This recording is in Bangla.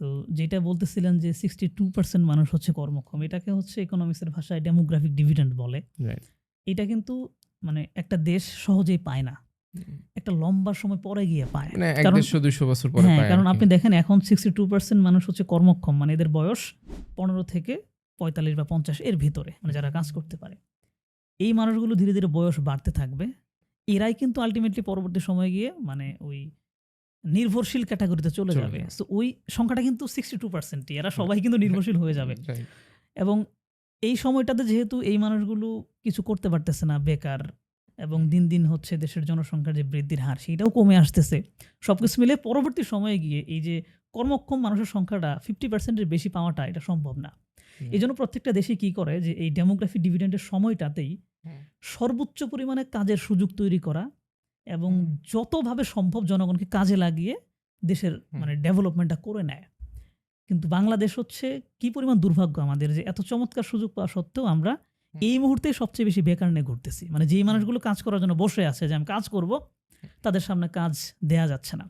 তো যেটা বলতেছিলেন যে সিক্সটি টু পার্সেন্ট মানুষ হচ্ছে কর্মক্ষম এটাকে হচ্ছে ইকোনমিক্সের ভাষায় ডেমোগ্রাফিক ডিভিডেন্ড বলে। এটা কিন্তু মানে একটা দেশ সহজেই পায় না। একটা লম্বা সময় পরে গিয়ে পায়। মানে কারণ- দুইশো বছর পরে হ্যাঁ কারণ আপনি দেখেন এখন সিক্সটি টু পার্সেন্ট মানুষ হচ্ছে কর্মক্ষম মানে এদের বয়স পনেরো থেকে পঁয়তাল্লিশ বা পঞ্চাশ এর ভিতরে মানে যারা কাজ করতে পারে। এই মানুষগুলো ধীরে ধীরে বয়স বাড়তে থাকবে। এরাই কিন্তু আলটিমেটলি পরবর্তী সময়ে গিয়ে মানে ওই নির্ভরশীল ক্যাটাগরিতে চলে যাবে। তো ওই সংখ্যাটা কিন্তু সিক্সটি টু পার্সেন্টই এরা সবাই কিন্তু নির্ভরশীল হয়ে যাবে। এবং এই সময়টাতে যেহেতু এই মানুষগুলো কিছু করতে পারতেছে না বেকার এবং দিন দিন হচ্ছে দেশের জনসংখ্যার যে বৃদ্ধির হার সেটাও কমে আসতেছে। সব কিছু মিলে পরবর্তী সময়ে গিয়ে এই যে কর্মক্ষম মানুষের সংখ্যাটা ফিফটি পার্সেন্টের বেশি পাওয়াটা এটা সম্ভব না। এই জন্য প্রত্যেকটা দেশই কি করে যে এই ডেমোগ্রাফি ডিভিডেন্ডের সময়টাতেই সর্বোচ্চ পরিমাণে কাজের সুযোগ তৈরি করা এবং যতভাবে সম্ভব জনগণকে কাজে লাগিয়ে দেশের মানে ডেভেলপমেন্টটা করে নেয়। কিন্তু বাংলাদেশ হচ্ছে কি পরিমাণ দুর্ভাগ্য আমাদের যে এত চমৎকার সুযোগ পাওয়া সত্ত্বেও আমরা এই মুহূর্তে সবচেয়ে বেশি বেকার নিয়ে ঘুরতেছি। মানে যেই মানুষগুলো কাজ করার জন্য বসে আছে যে আমি কাজ করব তাদের সামনে কাজ দেয়া যাচ্ছে না।